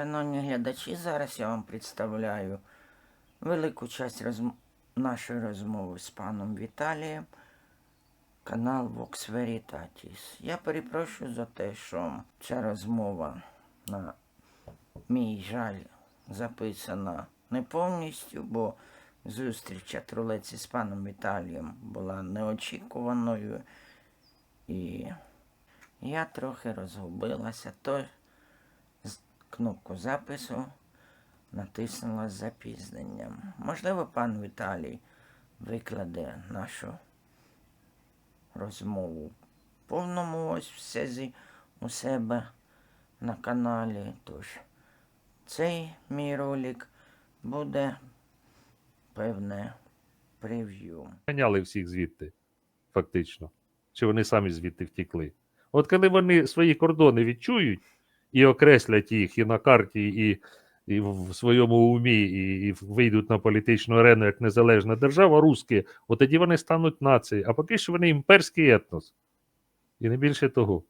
Шановні глядачі, зараз я вам представляю велику часть розм... нашої розмови з паном Віталієм, канал Vox Veritatis. Я перепрошую за те, що ця розмова, на мій жаль, записана не повністю, бо зустріч трулеці з паном Віталієм була неочікуваною. І я трохи розгубилася, то кнопку запису натиснула з запізненням. Можливо, пан Віталій викладе нашу розмову в повному ось у себе на каналі. Тож цей мій ролик буде певне прев'ю. ганяли всіх звідти, фактично. Чи вони самі звідти втікли. От коли вони свої кордони відчують і окреслять їх і на карті, і, і в своєму умі, і, і вийдуть на політичну арену як незалежна держава, русські, от тоді вони стануть нацією. А поки що вони імперський етнос. І не більше того.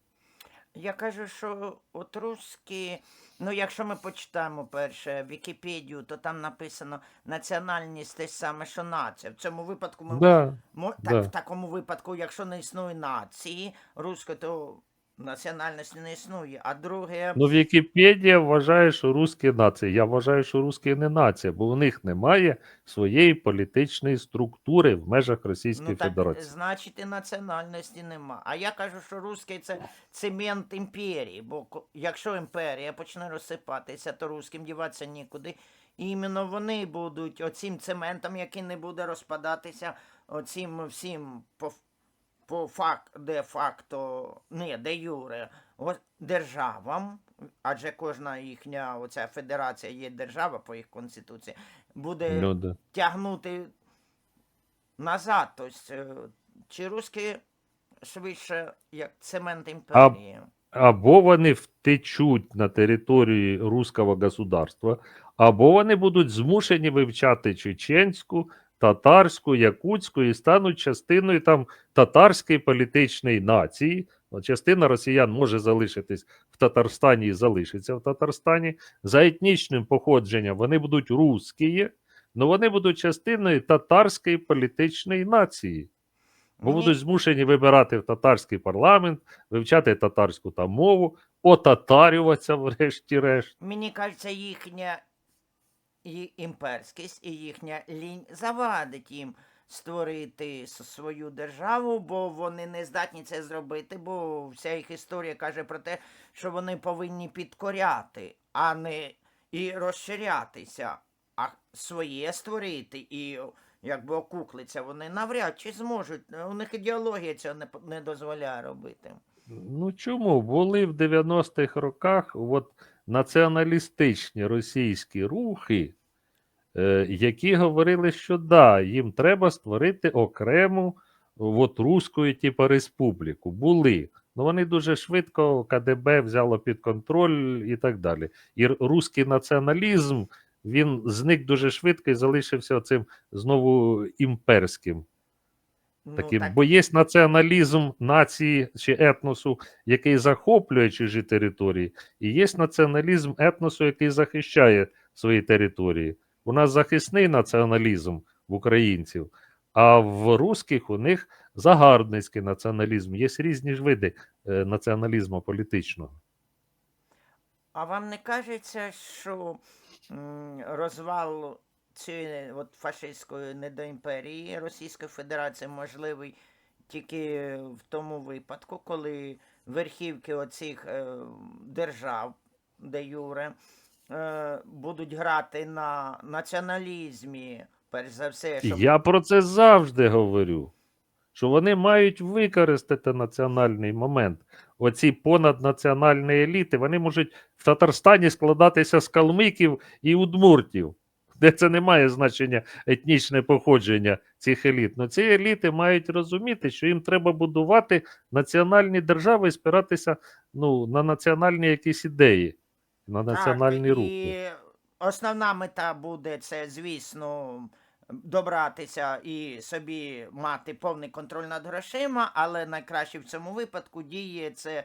Я кажу, що от русські, ну якщо ми почитаємо перше Вікіпедію, то там написано національність те саме, що нація. В цьому випадку ми Да. мо- так, да. в такому випадку, якщо не існує нації руської, то національності не існує. А друге, Ну, Вікіпедія вважає, що русські нація. Я вважаю, що русські не нація, бо у них немає своєї політичної структури в межах Російської ну так Федерації. значить і національності нема. А я кажу, що русський це цемент імперії. Бо якщо імперія почне розсипатися, то русським діватися нікуди. І іменно вони будуть оцим цементом, який не буде розпадатися, оцим всім по, фак, де факто, не, де юре, державам, адже кожна їхня оця федерація є держава по їх конституції, буде Ну, да. тягнути назад. Тобто, чи русські швидше як цемент імперії. або вони втечуть на території руського государства, або вони будуть змушені вивчати чеченську, татарську, якутську і стануть частиною там татарської політичної нації. Частина росіян може залишитись в Татарстані і залишиться в Татарстані. За етнічним походженням вони будуть русські, але вони будуть частиною татарської політичної нації. Бо будуть змушені вибирати в татарський парламент, вивчати татарську там мову, отатарюватися, врешті-решт. Мені кажеться, їхня і імперськість і їхня лінь завадить їм створити свою державу, бо вони не здатні це зробити, бо вся їх історія каже про те, що вони повинні підкоряти, а не і розширятися, а своє створити і якби окуклиться, вони навряд чи зможуть. У них ідеологія цього не, не дозволяє робити. Ну чому? Були в 90-х роках от, націоналістичні російські рухи, е, які говорили, що да, їм треба створити окрему от, руську, типу, республіку. Були. Ну вони дуже швидко КДБ взяло під контроль і так далі. І р- руський націоналізм він зник дуже швидко і залишився цим знову імперським. Ну, так- бо є націоналізм нації чи етносу, який захоплює чужі території, і є націоналізм етносу, який захищає свої території. У нас захисний націоналізм в українців, а в русських у них загарбницький націоналізм. Є різні ж види е, націоналізму політичного. А вам не кажеться, що розвал цієї от фашистської недоімперії Російської Федерації можливий тільки в тому випадку, коли верхівки оцих е, держав, де Юре, е, будуть грати на націоналізмі, перш за все, щоб Я про це завжди говорю. Що вони мають використати національний момент. Оці понаднаціональні еліти, вони можуть в Татарстані складатися з калмиків і удмуртів, де це не має значення етнічне походження цих еліт. Ну ці еліти мають розуміти, що їм треба будувати національні держави і спиратися ну, на національні якісь ідеї, на національні Так, рухи. І основна мета буде це, звісно, добратися і собі мати повний контроль над грошима, але найкраще в цьому випадку діє це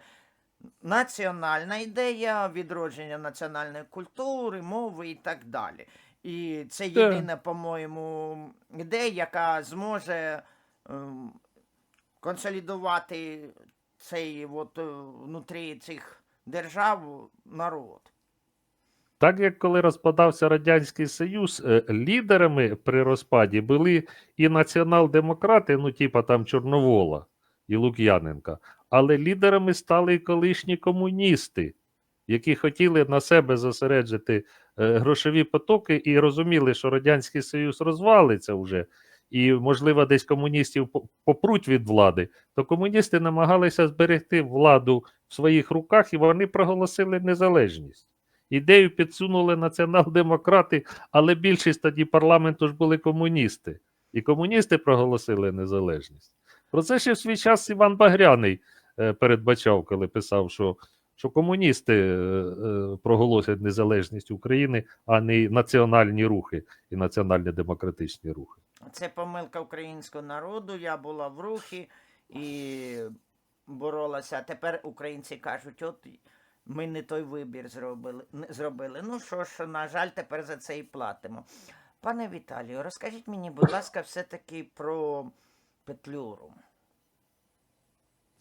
національна ідея, відродження національної культури, мови і так далі. І це Так. єдина, по-моєму, ідея, яка зможе ем, консолідувати цей от, е, внутрі цих держав народ. Так як коли розпадався Радянський Союз, е, лідерами при розпаді були і націонал-демократи, ну, типа там Чорновола і Лук'яненка, але лідерами стали і колишні комуністи, які хотіли на себе зосереджити е, грошові потоки і розуміли, що Радянський Союз розвалиться вже, і, можливо, десь комуністів попруть від влади, то комуністи намагалися зберегти владу в своїх руках, і вони проголосили незалежність. Ідею підсунули націонал-демократи, але більшість тоді парламенту ж були комуністи. І комуністи проголосили незалежність. Про це ще в свій час Іван Багряний е, передбачав, коли писав, що, що комуністи е, е, проголосять незалежність України, а не національні рухи і національно-демократичні рухи. Це помилка українського народу. Я була в рухі і боролася. А тепер українці кажуть, от ми не той вибір зробили. зробили. Ну що ж, на жаль, тепер за це і платимо. Пане Віталію, розкажіть мені, будь ласка, все-таки про Петлюру.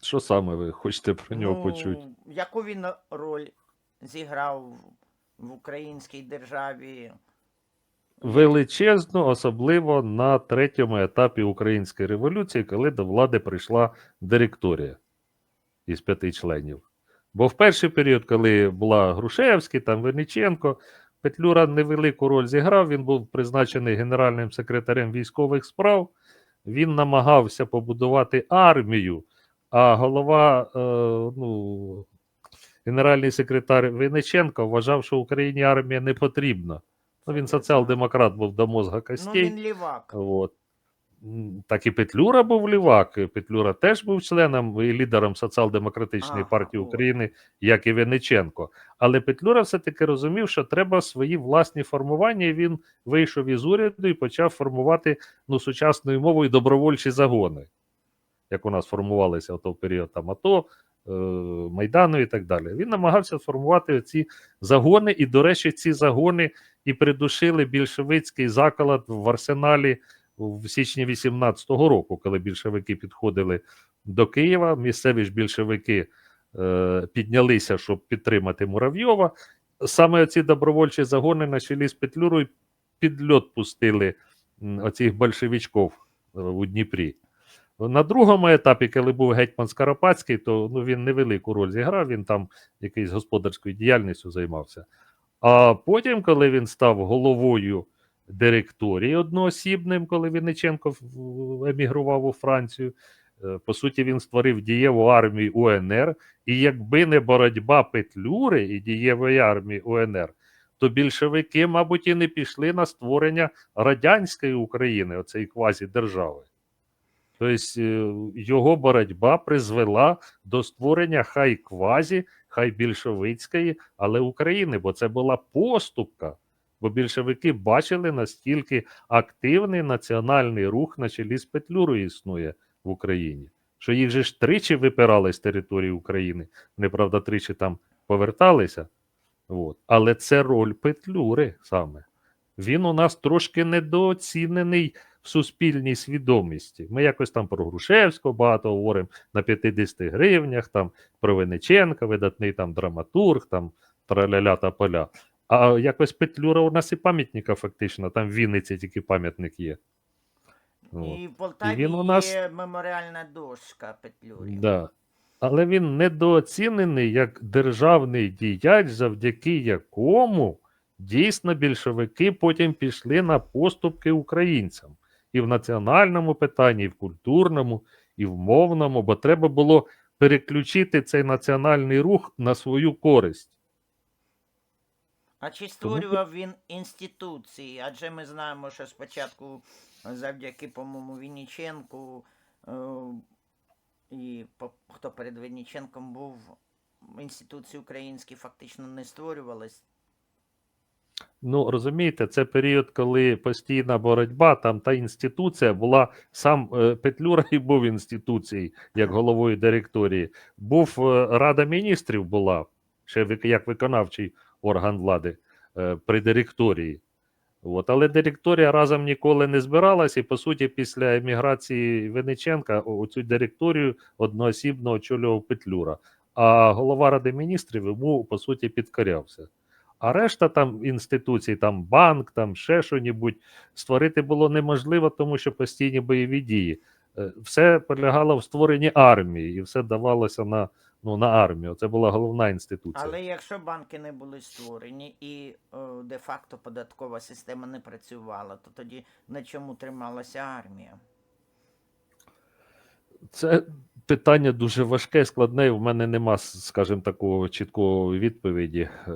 Що саме ви хочете про нього почути? Ну, Яку він роль зіграв в українській державі? величезну, особливо на третьому етапі української революції, коли до влади прийшла директорія із п'яти членів. Бо в перший період, коли була Грушевський, там Винниченко, Петлюра невелику роль зіграв. Він був призначений генеральним секретарем військових справ. Він намагався побудувати армію, а голова, е, ну, генеральний секретар Винниченко вважав, що Україні армія не потрібна. Ну, він соціал-демократ був до мозга Ну, він лівак. От. Так і Петлюра був лівак. Петлюра теж був членом і лідером соціал-демократичної партії. України, як і Вениченко. Але Петлюра все-таки розумів, що треба свої власні формування. І він вийшов із уряду і почав формувати ну, сучасною мовою добровольчі загони, як у нас формувалися в той період там АТО, е, Майдану і так далі. Він намагався формувати ці загони, і, до речі, ці загони і придушили більшовицький заколот в арсеналі в січні 18-го року, коли більшовики підходили до Києва. Місцеві ж більшовики е, піднялися, щоб підтримати Муравйова. Саме ці добровольчі загони на чолі з Петлюрою під льот пустили оцих большевичків е, у Дніпрі. На другому етапі, коли був гетьман Скоропадський, то ну, він невелику роль зіграв, він там якоюсь господарською діяльністю займався. А потім, коли він став головою директорії одноосібним, коли Вінниченко емігрував у Францію, е, по суті, він створив дієву армію УНР. І якби не боротьба Петлюри і дієвої армії УНР, то більшовики, мабуть, і не пішли на створення радянської України, оцеї квазі-держави. Тобто е, його боротьба призвела до створення хай квазі, хай більшовицької, але України, бо це була поступка. Бо більшовики бачили, наскільки активний національний рух на чолі з Петлюрою існує в Україні. Що їх же ж тричі випирали з території України. Вони, правда, тричі там поверталися. От. Але це роль Петлюри саме. Він у нас трошки недооцінений в суспільній свідомості. Ми якось там про Грушевського багато говоримо на 50 гривнях, там про Вениченка, видатний там драматург, там траляля та поля. А якось Петлюра у нас і пам'ятника фактично, там в Вінниці тільки пам'ятник є. От. І в Полтаві він у нас- є меморіальна дошка Петлюрі. Да. Але він недооцінений як державний діяч, завдяки якому дійсно більшовики потім пішли на поступки українцям і в національному питанні, і в культурному, і в мовному, бо треба було переключити цей національний рух на свою користь. А чи створював він інституції? Адже ми знаємо, що спочатку завдяки, по-моєму, Вінниченку е, і хто перед Вінниченком був, інституції українські фактично не створювались. Ну, розумієте, це період, коли постійна боротьба, там та інституція була, сам е, Петлюра і був інституцією, як головою директорії. Був е, Рада міністрів була, ще як виконавчий орган влади е, при директорії. От, але директорія разом ніколи не збиралась, і по суті, після еміграції Вениченка цю директорію одноосібно очолював Петлюра. А голова Ради міністрів йому по суті підкорявся. А решта там інституцій, там банк, там ще що-небудь, створити було неможливо, тому що постійні бойові дії. Е, Все полягало в створенні армії, і все давалося на, ну, на армію. Це була головна інституція. Але якщо банки не були створені і е, де-факто податкова система не працювала, то тоді на чому трималася армія? Це питання дуже важке, складне. В мене нема, скажімо, такого чіткого відповіді. Е,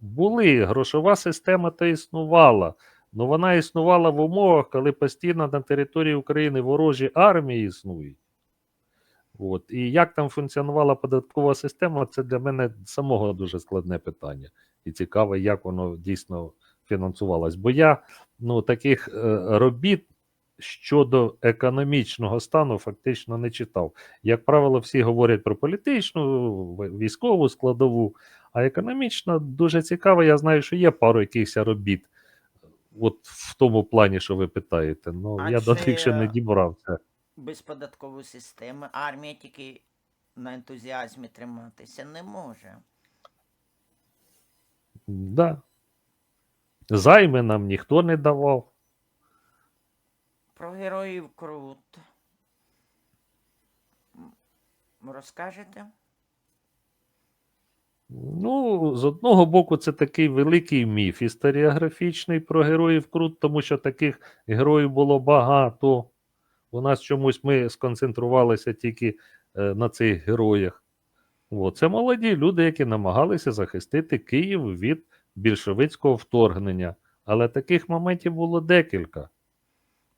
Були грошова система, то існувала. Ну вона існувала в умовах, коли постійно на території України ворожі армії існують. От. І як там функціонувала податкова система, це для мене самого дуже складне питання. І цікаво, як воно дійсно фінансувалось. Бо я ну, таких е, робіт щодо економічного стану фактично не читав. Як правило, всі говорять про політичну, військову складову, а економічна дуже цікаво. Я знаю, що є пару якихось робіт. От в тому плані, що ви питаєте. Ну, А я до них ще не дібрався. Без податкової системи армія тільки на ентузіазмі триматися не може. Да. Займи нам ніхто не давав. Про героїв Крут. Розкажете? Ну, з одного боку, це такий великий міф історіографічний про героїв Крут, тому що таких героїв було багато. У нас чомусь ми сконцентрувалися тільки е, на цих героях. От. Це молоді люди, які намагалися захистити Київ від більшовицького вторгнення. Але таких моментів було декілька.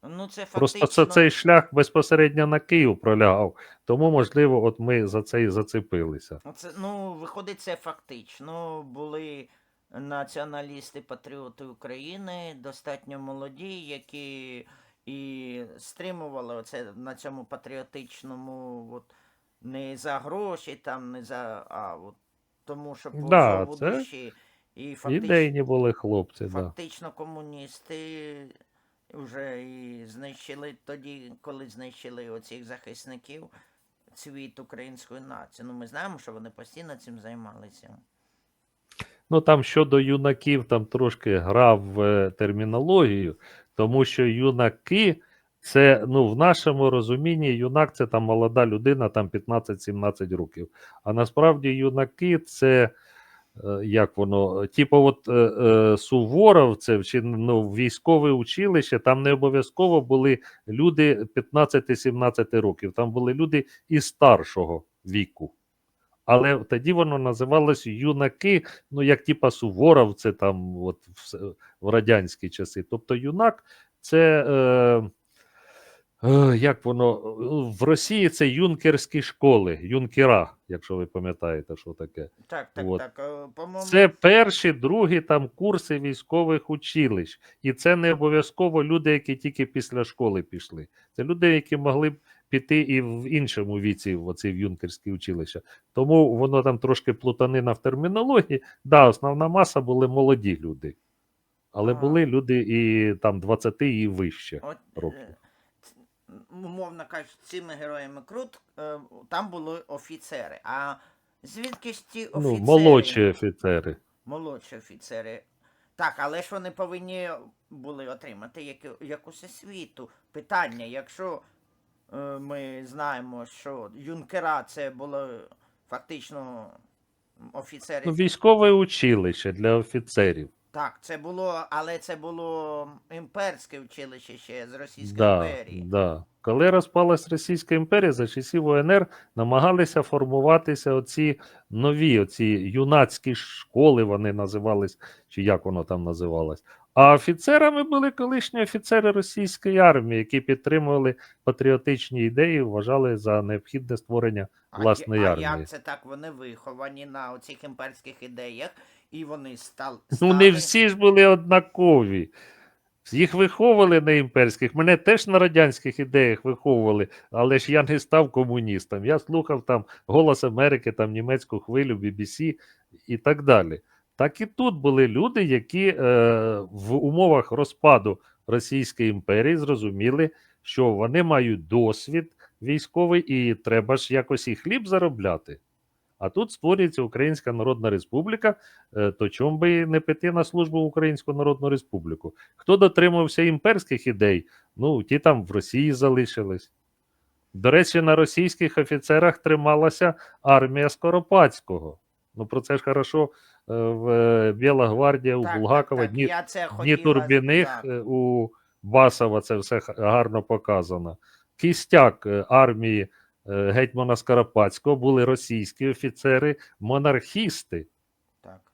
Ну, це Просто це, цей шлях безпосередньо на Київ пролягав. Тому, можливо, от ми за це і зацепилися. Це, ну, виходить, це фактично. Були націоналісти, патріоти України, достатньо молоді, які і стримували оце на цьому патріотичному, от, не за гроші, там, не за. А, от, тому що по Да, це душі. І фактично, Ідейні були хлопці, да. фактично комуністи вже і знищили тоді, коли знищили оцих захисників цвіт української нації. Ну, ми знаємо, що вони постійно цим займалися. Ну там щодо юнаків, там трошки грав в е, термінологію, тому що юнаки це, ну, в нашому розумінні, юнак це там молода людина, там 15-17 років. А насправді юнаки це. Е, Як воно, типу, от е, е, Суворов, це чи ну, військове училище, там не обов'язково були люди 15-17 років, там були люди і старшого віку. Але тоді воно називалось юнаки, ну як типа Суворов, це там от в, в радянські часи. Тобто юнак це. Е, як воно в Росії це юнкерські школи, юнкера, якщо ви пам'ятаєте, що таке. Так, так, От. так. е, По-моєму, Це перші, другі там курси військових училищ. І це не обов'язково люди, які тільки після школи пішли. Це люди, які могли б піти і в іншому віці, в оці в юнкерські училища. Тому воно там трошки плутанина в термінології. Да, основна маса були молоді люди. Але Ага. були люди і там 20 і вище. От, років. Умовно кажучи, цими героями Крут е, там були офіцери. А звідки ж ті Ну, офіцери? молодші офіцери. Молодші офіцери. Так, але ж вони повинні були отримати яку, якусь освіту. Питання, якщо е, ми знаємо, що юнкера це було фактично офіцери. Ну, військове училище для офіцерів. Так, це було, але це було імперське училище ще з Російської Да, імперії. да. Коли розпалась Російська імперія, за часів УНР намагалися формуватися оці нові, оці юнацькі школи, вони називались, чи як воно там називалось. А офіцерами були колишні офіцери російської армії, які підтримували патріотичні ідеї, вважали за необхідне створення А, власної а армії. як це так? Вони виховані на оцих імперських ідеях і вони стали. Ну, не всі ж були однакові. Їх виховували на імперських, мене теж на радянських ідеях виховували, але ж я не став комуністом. Я слухав там Голос Америки, там німецьку хвилю, BBC і так далі. Так і тут були люди, які е, в умовах розпаду Російської імперії зрозуміли, що вони мають досвід військовий і треба ж якось і хліб заробляти. А тут створюється Українська Народна Республіка, е, то чому би не піти на службу в Українську Народну Республіку? Хто дотримався імперських ідей? Ну, ті там в Росії залишились. До речі, на російських офіцерах трималася армія Скоропадського. Ну, про це ж хорошо е, в е, Біла гвардія, у Булгакова, Дні, я це Дні хотіла- Турбіних, так. у Басова це все гарно показано. Кістяк армії гетьмана Скоропадського були російські офіцери, монархісти. Так.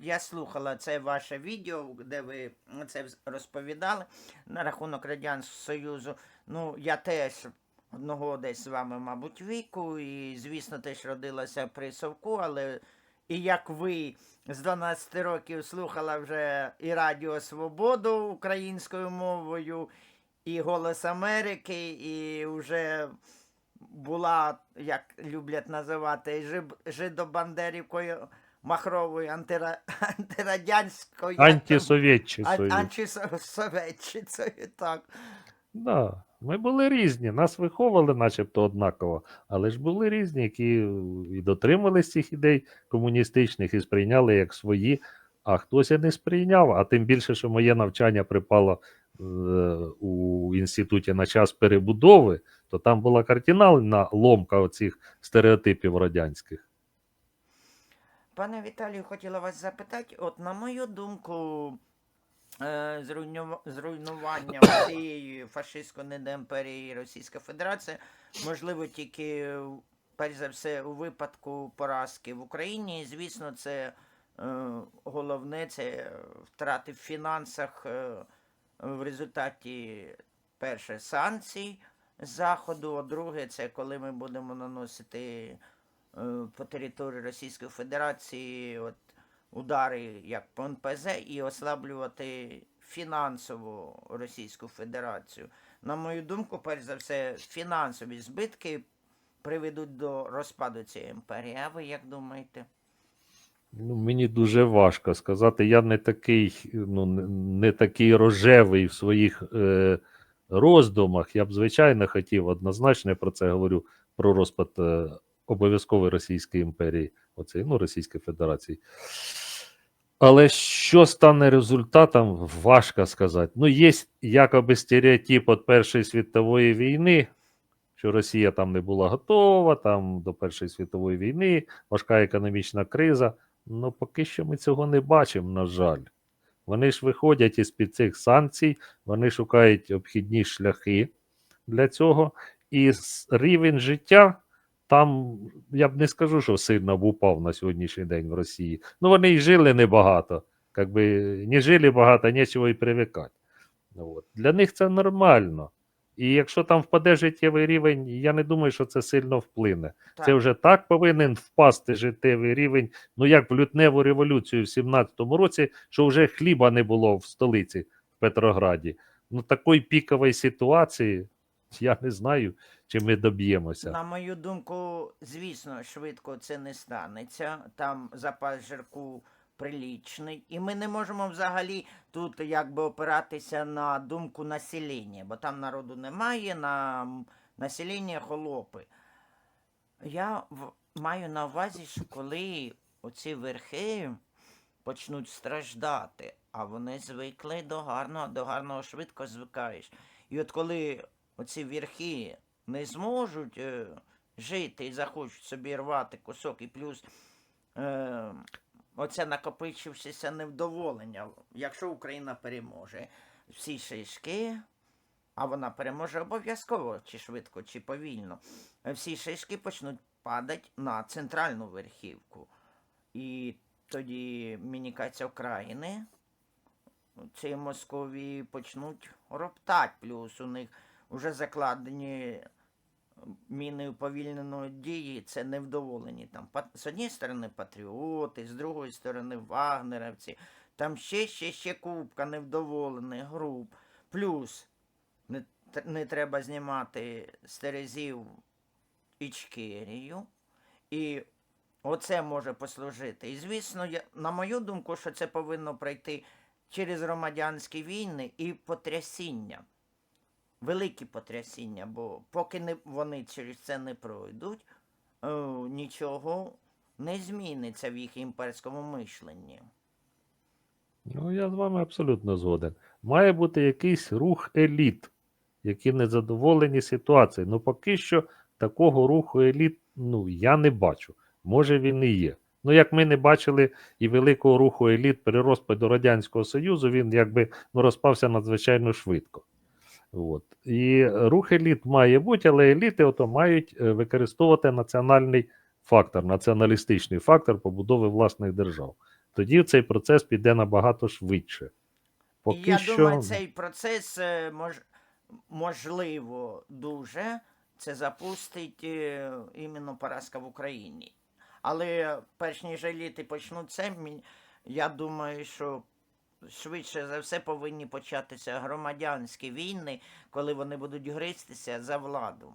Я слухала це ваше відео, де ви це розповідали на рахунок Радянського Союзу. Ну, я теж одного десь з вами, мабуть, віку, і, звісно, теж родилася при Совку, але і як ви з 12 років слухала вже і Радіо Свободу українською мовою, і Голос Америки, і вже була, як люблять називати, жидобандерівкою махровою антира, антирадянською Антисовєтчицею. ан- антисоветчицею, так. Да. Ми були різні, нас виховували начебто однаково, але ж були різні, які і дотримались цих ідей комуністичних і сприйняли як свої, а хтось і не сприйняв. А тим більше, що моє навчання припало е, у інституті на час перебудови, то там була кардинальна ломка оцих стереотипів радянських. Пане Віталію, хотіла вас запитати, от на мою думку, е, зруйнування цієї фашистської недоімперії Російська Федерація можливо тільки, перш за все, у випадку поразки в Україні. І, звісно, це е, головне це втрати в фінансах е, в результаті перше санкцій заходу, а друге, це коли ми будемо наносити е, по території Російської Федерації от, удари як по НПЗ і ослаблювати фінансово Російську Федерацію. На мою думку, перш за все, фінансові збитки приведуть до розпаду цієї імперії. А ви як думаєте? Ну, мені дуже важко сказати. Я не такий, ну, не такий рожевий в своїх е, роздумах. Я б, звичайно, хотів однозначно, я про це говорю, про розпад е, обов'язкової Російської імперії, оцеї, ну, Російської Федерації. Але що стане результатом, важко сказати. Ну, є якоби стереотип від Першої світової війни, що Росія там не була готова, там до Першої світової війни, важка економічна криза. Ну, поки що ми цього не бачимо, на жаль. Вони ж виходять із під цих санкцій, вони шукають обхідні шляхи для цього. І рівень життя там, я б не скажу, що сильно б упав на сьогоднішній день в Росії. Ну, вони й жили небагато. Якби би, не жили багато, нічого і привикати. От. Для них це нормально. І якщо там впаде життєвий рівень, я не думаю, що це сильно вплине. Так. Це вже так повинен впасти життєвий рівень, ну як в лютневу революцію в 17-му році, що вже хліба не було в столиці в Петрограді. Ну такої пікової ситуації я не знаю, чи ми доб'ємося. На мою думку, звісно, швидко це не станеться. Там запас жирку прилічний, і ми не можемо взагалі тут якби опиратися на думку населення, бо там народу немає, на населення холопи. Я маю на увазі, що коли оці верхи почнуть страждати, а вони звикли до гарного, до гарного швидко звикаєш. І от коли оці верхи не зможуть е, жити і захочуть собі рвати кусок, і плюс е, оце накопичившеся невдоволення, якщо Україна переможе всі шишки, а вона переможе обов'язково, чи швидко, чи повільно, всі шишки почнуть падати на центральну верхівку. І тоді мінікація України, ці Московії почнуть роптати, плюс у них вже закладені міни уповільненої дії це невдоволені. Там, з однієї сторони патріоти, з другої сторони вагнерівці, там ще, ще, ще купка невдоволених груп. Плюс не, не треба знімати з Терезів Ічкерію. І оце може послужити. І звісно, я, на мою думку, що це повинно пройти через громадянські війни і потрясіння. Великі потрясіння, бо поки не, вони через це не пройдуть, е, нічого не зміниться в їх імперському мишленні. Ну, я з вами абсолютно згоден. Має бути якийсь рух еліт, які не задоволені ситуацією. Ну, поки що такого руху еліт ну, я не бачу. Може він і є. Ну, як ми не бачили і великого руху еліт при розпаду Радянського Союзу, він якби ну, розпався надзвичайно швидко. От. І рух еліт має бути, але еліти ото мають е, використовувати національний фактор, націоналістичний фактор побудови власних держав. Тоді цей процес піде набагато швидше. Поки я що... думаю, цей процес е, мож, можливо дуже це запустить е, іменно поразка в Україні. Але перш ніж еліти почнуть це, я думаю, що швидше за все повинні початися громадянські війни, коли вони будуть гристися за владу.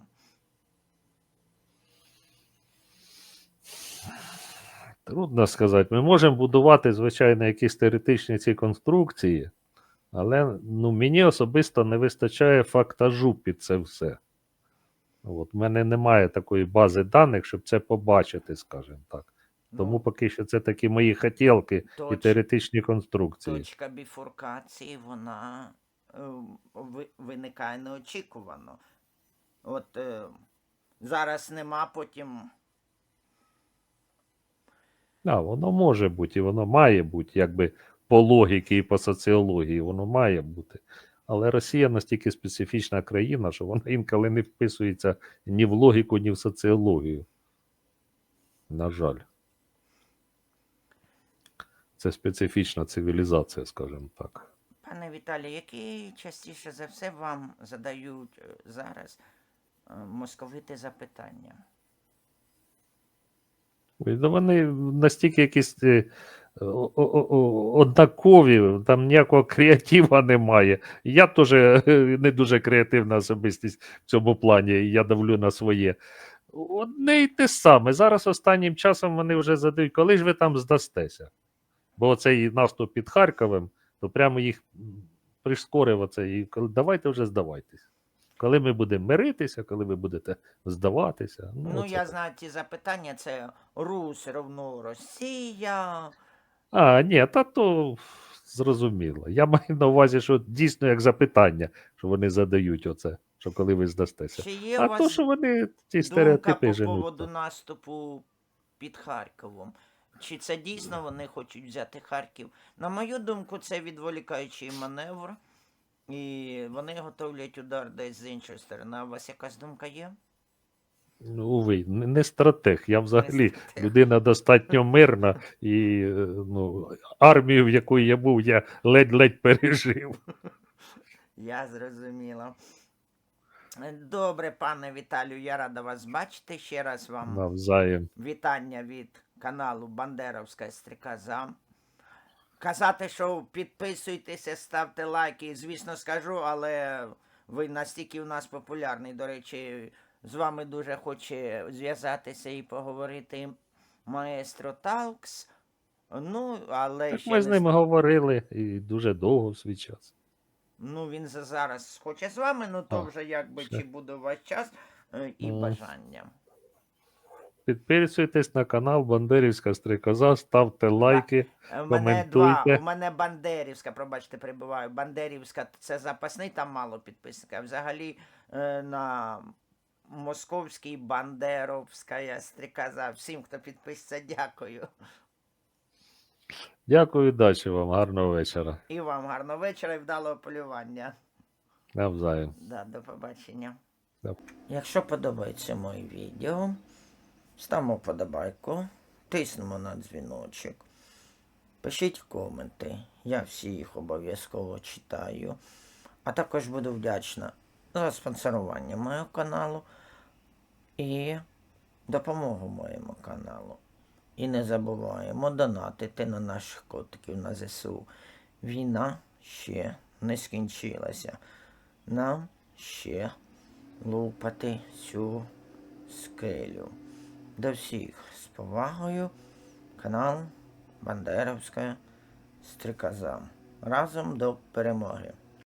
Трудно сказати. Ми можемо будувати, звичайно, якісь теоретичні ці конструкції, але ну, мені особисто не вистачає фактажу під це все. От, в мене немає такої бази даних, щоб це побачити, скажімо так. Тому Ну, поки що це такі мої хотілки і теоретичні конструкції. точка біфуркації, вона е, виникає неочікувано. От е, зараз нема, потім Да, воно може бути, і воно має бути, якби по логіки і по соціології, воно має бути. Але Росія настільки специфічна країна, що вона інколи не вписується ні в логіку, ні в соціологію. На жаль. Це специфічна цивілізація, скажімо так. Пане Віталій, які частіше за все вам задають е, зараз е, московити запитання? Вони настільки якісь е, однакові, там ніякого креатива немає. Я теж не дуже креативна особистість в цьому плані, я давлю на своє. Одне й те саме. Зараз останнім часом вони вже задають, коли ж ви там здастеся? Бо оцей наступ під Харковом, то прямо їх прискорив оце. І давайте вже здавайтесь. Коли ми будемо миритися, коли ви будете здаватися. Ну, Ну, я знаю ті запитання: це Рус равно Росія. А, ні, та то зрозуміло. Я маю на увазі, що дійсно як запитання, що вони задають оце, що коли ви здастеся. Чи є А у вас то, що вони ті стереотипи по поводу наступу під Харковом? Чи це дійсно вони хочуть взяти Харків? На мою думку, це відволікаючий маневр, і вони готовлять удар десь з іншої сторони. А у вас якась думка є? Ну, Уви, не стратег. Я взагалі стратег. людина достатньо мирна, і е, ну, армію, в якої я був, я ледь-ледь пережив. Я зрозуміла. Добре, пане Віталію, я рада вас бачити. Ще раз вам Навзаєм. вітання від каналу Бандеровська стрікоза. Казати, що підписуйтеся, ставте лайки, звісно, скажу, але ви настільки у нас популярний. До речі, з вами дуже хоче зв'язатися і поговорити маестро Талкс. Ну, але Так ще ми з не ними говорили і дуже довго в свій час. Ну, він зараз хоче з вами, ну то вже якби все. чи буде у вас час е, і Мгм. бажання. Підписуйтесь на канал Бандерівська стрікоза, ставте лайки. У мене два, у мене Бандерівська, пробачте, прибуваю. Бандерівська це запасний, там мало підписників. А взагалі е, на московській Бандеровська стрікоза. Всім, хто підписується, дякую. Дякую, удачі вам, гарного вечора. І вам гарного вечора і вдалого полювання. Навзаєм. Да, до побачення. Да. Якщо подобається моє відео, ставимо подобайку, тиснемо на дзвіночок, пишіть коменти, я всі їх обов'язково читаю. А також буду вдячна за спонсорування мого каналу. і допомогу моєму каналу. І не забуваємо донатити на наших котиків на ЗСУ. Війна ще не скінчилася. Нам ще лупати цю скелю. До всіх з повагою. Канал Бандеровська Стріказа. Разом до перемоги.